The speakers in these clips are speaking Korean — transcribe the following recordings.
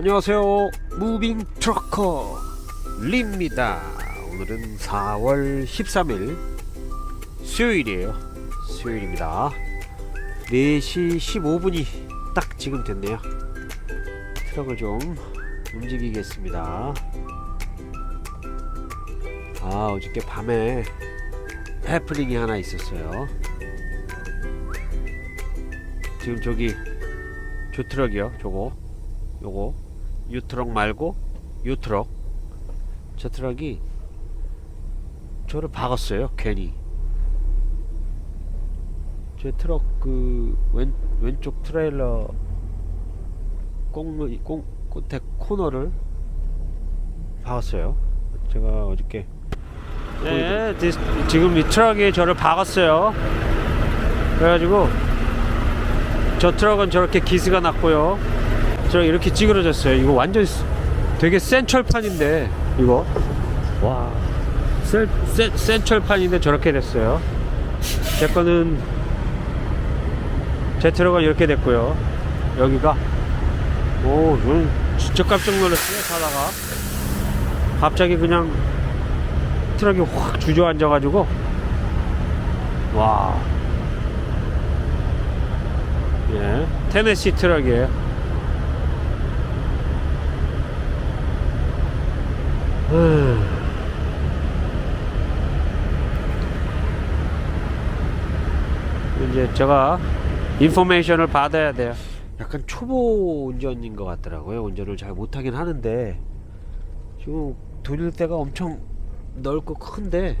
안녕하세요. 무빙 트러커 리입니다. 오늘은 4월 13일 수요일이에요. 수요일입니다. 4시 15분이 딱 지금 됐네요. 트럭을 좀 움직이겠습니다. 아, 어저께 밤에 해프닝이 하나 있었어요. 지금 저기 저 트럭이요, 저거. 요거 유트럭 말고 유트럭. 저 트럭이 저를 박았어요 괜히. 제 트럭 그 왼, 왼쪽 트레일러 꽁, 꽁, 끝에 코너를 박았어요. 제가 어저께 네, 디- 지금 이 트럭이 저를 박았어요. 그래가지고 저 트럭은 저렇게 기스가 났고요 저 이렇게 찌그러졌어요. 이거 완전 스- 되게 센 철판인데 이거 와 센, 센, 센 철판인데 저렇게 됐어요. 제 거는 제 트럭은 이렇게 됐고요. 여기가 오, 저는 진짜 깜짝 놀랐어요. 사다가 갑자기 그냥 트럭이 확 주저앉아가지고 와. 예, 테네시 트럭이에요. 이제 제가 인포메이션을 받아야 돼요. 약간 초보 운전인 것 같더라고요. 운전을 잘 못하긴 하는데 지금 돌릴 때가 엄청 넓고 큰데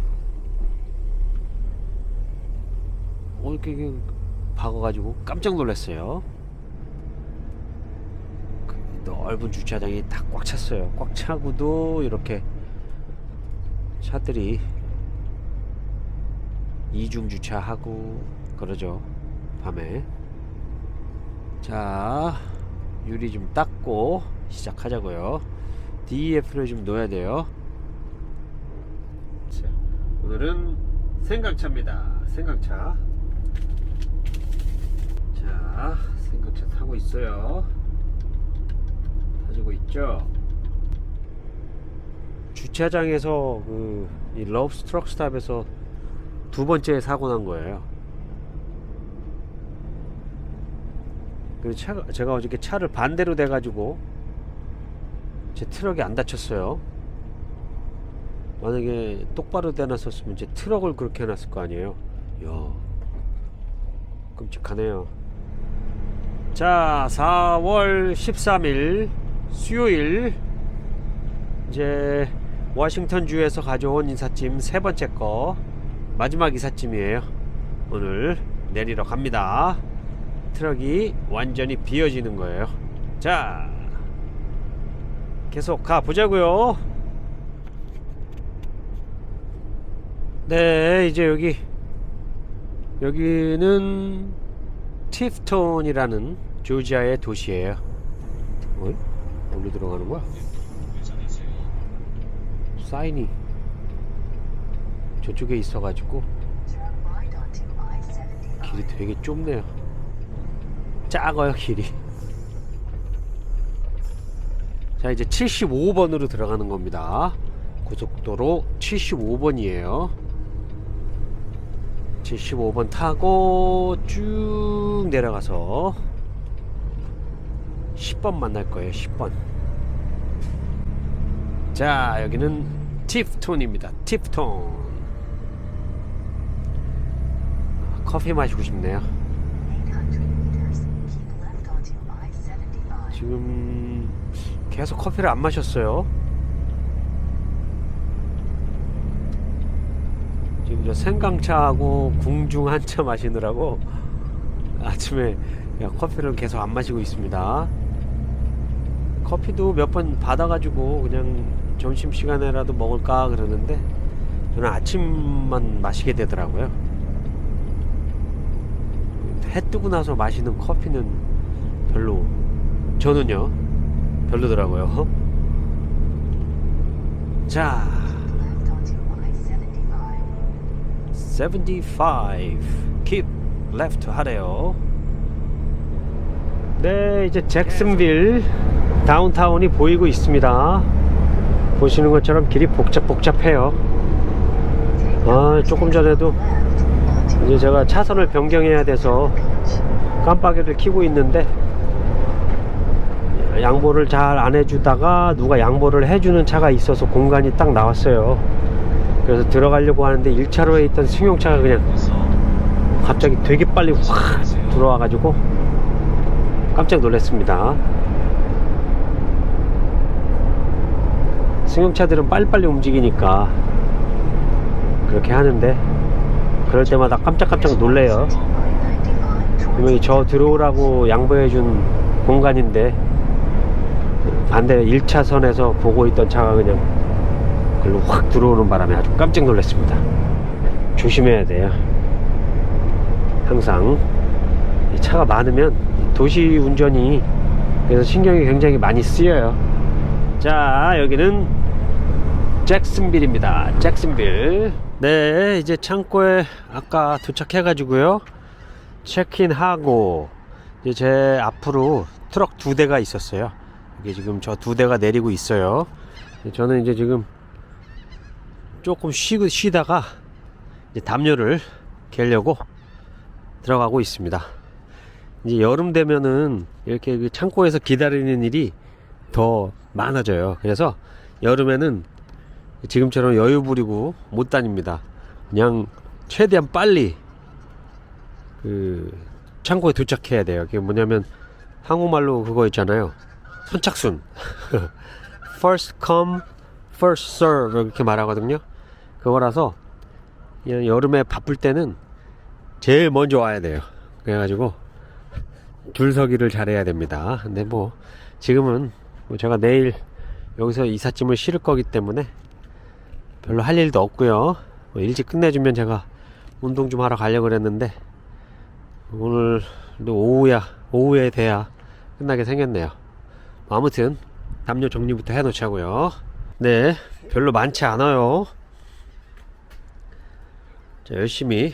어, 이렇게 박아가지고 깜짝 놀랐어요. 그 넓은 주차장이 다 꽉 찼어요. 꽉 차고도 이렇게 차들이 이중 주차하고 그러죠. 밤에. 자, 유리 좀 닦고 시작하자고요. DEF를 좀 넣어야 돼요. 자, 오늘은 생강차입니다. 생강차. 자, 생강차 타고 있어요. 가지고 있죠. 주차장에서 그 이 러브 스 트럭 스탑에서 두 번째 사고 난 거예요. 그 차가 제가 어저께 차를 반대로 대 가지고 제 트럭이 안 다쳤어요. 만약에 똑바로 대놨었으면 제 트럭을 그렇게 해놨을 거 아니에요. 이야, 끔찍하네요. 자, 4월 13일 수요일 이제 워싱턴 주에서 가져온 인사짐 세 번째 거 마지막 인사짐이에요. 오늘 내리러 갑니다. 트럭이 완전히 비어지는 거예요. 자, 계속 가 보자고요. 네, 이제 여기 여기는 티프톤이라는 조지아의 도시예요. 어이? 어디로 들어가는 거야? 사인이 저쪽에 있어가지고 길이 되게 좁네요. 작아요 길이. 자 이제 75번으로 들어가는 겁니다. 고속도로 75번이에요. 75번 타고 쭉 내려가서 10번 만날 거예요. 10번. 자, 여기는 팁톤입니다. 팁톤. 커피 마시고 싶네요. 지금 계속 커피를 안 마셨어요. 지금 저 생강차하고 궁중 한차 마시느라고 아침에 커피를 계속 안 마시고 있습니다. 커피도 몇 번 받아가지고 그냥 점심 시간에라도 먹을까 그러는데 저는 아침만 마시게 되더라고요. 해 뜨고 나서 마시는 커피는 별로 저는요 별로더라고요. 자, 75 keep left 하래요. 네, 이제 잭슨빌 다운타운이 보이고 있습니다. 보시는 것처럼 길이 복잡 복잡해요. 아 조금 전에도 이제 제가 차선을 변경해야 돼서 깜빡이를 켜고 있는데 양보를 잘 안 해주다가 누가 양보를 해주는 차가 있어서 공간이 딱 나왔어요. 그래서 들어가려고 하는데 1차로에 있던 승용차가 그냥 갑자기 되게 빨리 확 들어와 가지고 깜짝 놀랐습니다. 승용차들은 빨리빨리 움직이니까 그렇게 하는데 그럴 때마다 깜짝깜짝 놀래요. 분명히 저 들어오라고 양보해준 공간인데 반대 1차선에서 보고 있던 차가 그냥 글로 확 들어오는 바람에 아주 깜짝 놀랐습니다. 조심해야 돼요. 항상 이 차가 많으면 도시 운전이 그래서 신경이 굉장히 많이 쓰여요. 자, 여기는 잭슨빌입니다. 잭슨빌. 네, 이제 창고에 아까 도착해가지고요. 체크인하고 이제 제 앞으로 트럭 두 대가 있었어요. 이게 지금 저 두 대가 내리고 있어요. 저는 이제 지금 조금 쉬고 쉬다가 이제 담요를 개려고 들어가고 있습니다. 이제 여름 되면은 이렇게 그 창고에서 기다리는 일이 더 많아져요. 그래서 여름에는 지금처럼 여유 부리고 못 다닙니다. 그냥 최대한 빨리 그 창고에 도착해야 돼요. 그게 뭐냐면 한국말로 그거 있잖아요. 선착순. first come, first serve 이렇게 말하거든요. 그거라서 여름에 바쁠 때는 제일 먼저 와야 돼요. 그래가지고 줄 서기를 잘해야 됩니다. 근데 뭐 지금은 뭐 제가 내일 여기서 이삿짐을 실을 거기 때문에 별로 할 일도 없고요. 뭐 일찍 끝내주면 제가 운동 좀 하러 가려고 그랬는데 오늘도 오후야 오후에 돼야 끝나게 생겼네요. 뭐 아무튼 담요 정리부터 해놓자고요. 네, 별로 많지 않아요. 자, 열심히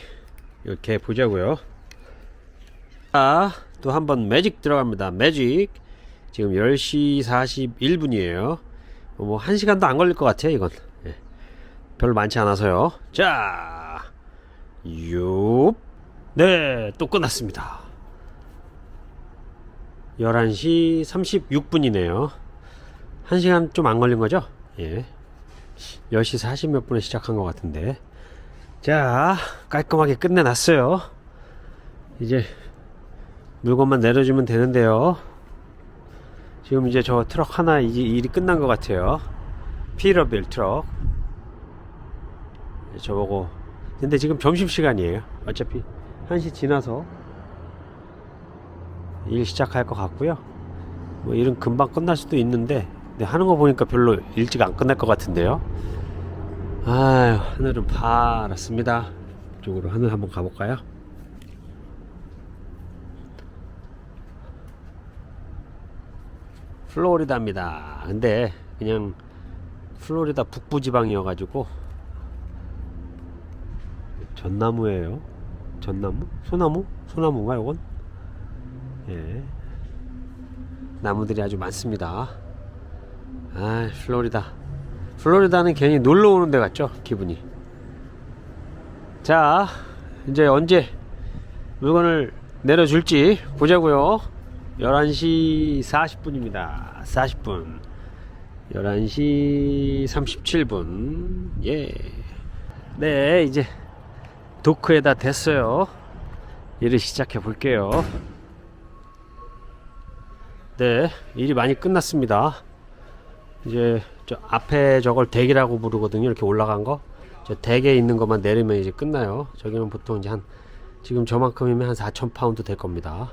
이렇게 보자고요. 자, 또 한 번 매직 들어갑니다. 매직. 지금 10시 41분이에요. 뭐, 1시간도 안 걸릴 것 같아요, 이건. 예. 별로 많지 않아서요. 자, 요. 네, 또 끝났습니다. 11시 36분이네요. 1시간 좀 안 걸린 거죠? 예. 10시 40 몇 분에 시작한 것 같은데. 자, 깔끔하게 끝내놨어요. 이제 물건만 내려주면 되는데요. 지금 이제 저 트럭 하나 이제 일이 끝난 것 같아요. 피러빌 트럭. 네, 저보고. 근데 지금 점심시간이에요. 어차피 1시 지나서 일 시작할 것 같고요. 뭐 일은 금방 끝날 수도 있는데 하는 거 보니까 별로 일찍 안 끝날 것 같은데요. 아유, 하늘은 파랗습니다. 이쪽으로 하늘 한번 가볼까요? 플로리다입니다. 근데 그냥 플로리다 북부 지방이어가지고 전나무예요. 전나무? 소나무? 소나무인가 요건? 예. 나무들이 아주 많습니다. 아, 플로리다. 플로리다는 괜히 놀러 오는 데 같죠? 기분이. 자, 이제 언제 물건을 내려줄지 보자고요. 11시 40분입니다. 40분. 11시 37분. 예. 네, 이제 도크에다 됐어요. 일을 시작해 볼게요. 네, 일이 많이 끝났습니다. 이제 저 앞에 저걸 대기라고 부르거든요. 이렇게 올라간 거. 저 대기에 있는 것만 내리면 이제 끝나요. 저기는 보통 이제 한 지금 저만큼이면 한 4천 파운드 될 겁니다.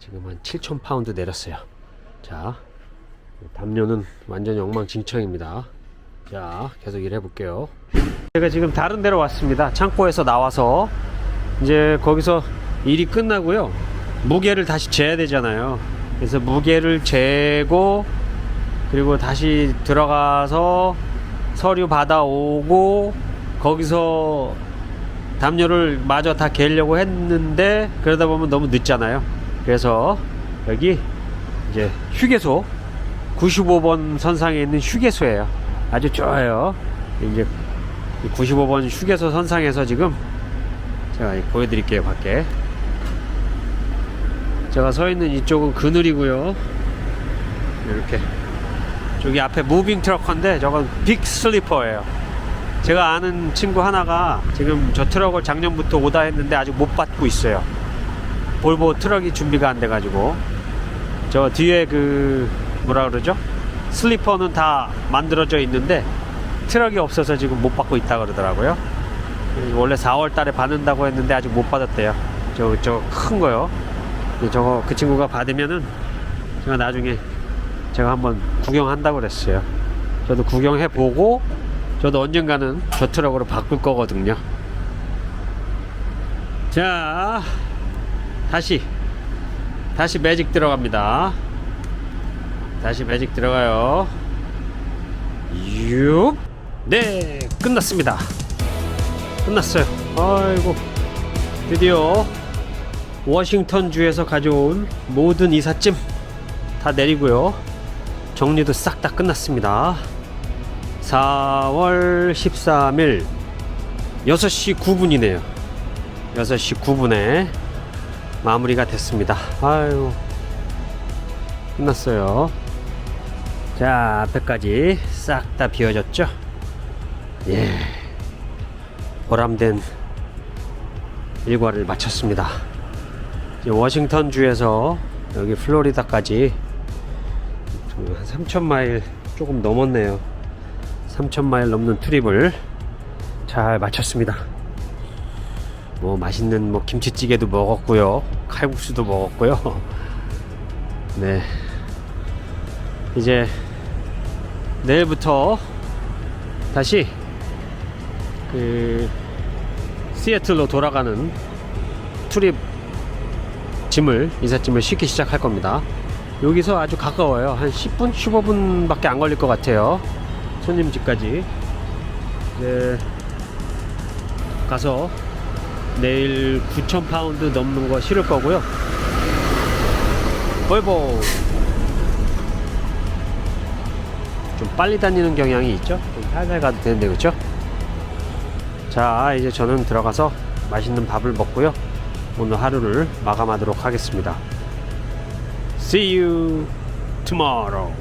지금 한 7천 파운드 내렸어요. 자, 담요는 완전히 엉망진창입니다. 자, 계속 일해 볼게요. 제가 지금 다른 데로 왔습니다. 창고에서 나와서 이제 거기서 일이 끝나고요. 무게를 다시 재야 되잖아요. 그래서 무게를 재고 그리고 다시 들어가서 서류 받아오고 거기서 담요를 마저 다 개려고 했는데 그러다 보면 너무 늦잖아요. 그래서 여기 이제 휴게소 95번 선상에 있는 휴게소예요. 아주 좋아요. 이제 95번 휴게소 선상에서 지금 제가 보여드릴게요 밖에. 제가 서 있는 이쪽은 그늘이고요. 이렇게 저기 앞에 무빙 트럭커인데 저건 빅 슬리퍼예요. 제가 아는 친구 하나가 지금 저 트럭을 작년부터 오다 했는데 아직 못 받고 있어요. 볼보 트럭이 준비가 안 돼가지고 저 뒤에 그 뭐라 그러죠? 슬리퍼는 다 만들어져 있는데 트럭이 없어서 지금 못 받고 있다 그러더라고요. 원래 4월 달에 받는다고 했는데 아직 못 받았대요. 저 저 큰 거요. 저거 그 친구가 받으면은 제가 나중에 제가 한번 구경한다고 그랬어요. 저도 구경해 보고 저도 언젠가는 저 트럭으로 바꿀 거거든요. 자, 다시 다시 매직 들어갑니다. 다시 매직 들어가요. 육. 네, 끝났습니다. 끝났어요. 아이고, 드디어 워싱턴 주에서 가져온 모든 이삿짐 다 내리고요. 정리도 싹 다 끝났습니다. 4월 13일 6시 9분이네요. 6시 9분에 마무리가 됐습니다. 아유, 끝났어요. 자, 앞에까지 싹 다 비워졌죠? 예. 보람된 일과를 마쳤습니다. 이제 워싱턴 주에서 여기 플로리다까지 한 3천 마일 조금 넘었네요. 3천 마일 넘는 트립을 잘 마쳤습니다. 뭐 맛있는 뭐 김치찌개도 먹었고요. 칼국수도 먹었고요. 네. 이제 내일부터 다시 그 시애틀로 돌아가는 트립 짐을 이삿짐을 싣기 시작할 겁니다. 여기서 아주 가까워요. 한 10분, 15분 밖에 안 걸릴 것 같아요. 손님 집까지. 네. 가서 내일 9,000 파운드 넘는 거 실을 거고요. 볼보. 좀 빨리 다니는 경향이 있죠? 좀 살살 가도 되는데, 그쵸? 자, 이제 저는 들어가서 맛있는 밥을 먹고요. 오늘 하루를 마감하도록 하겠습니다. See you tomorrow.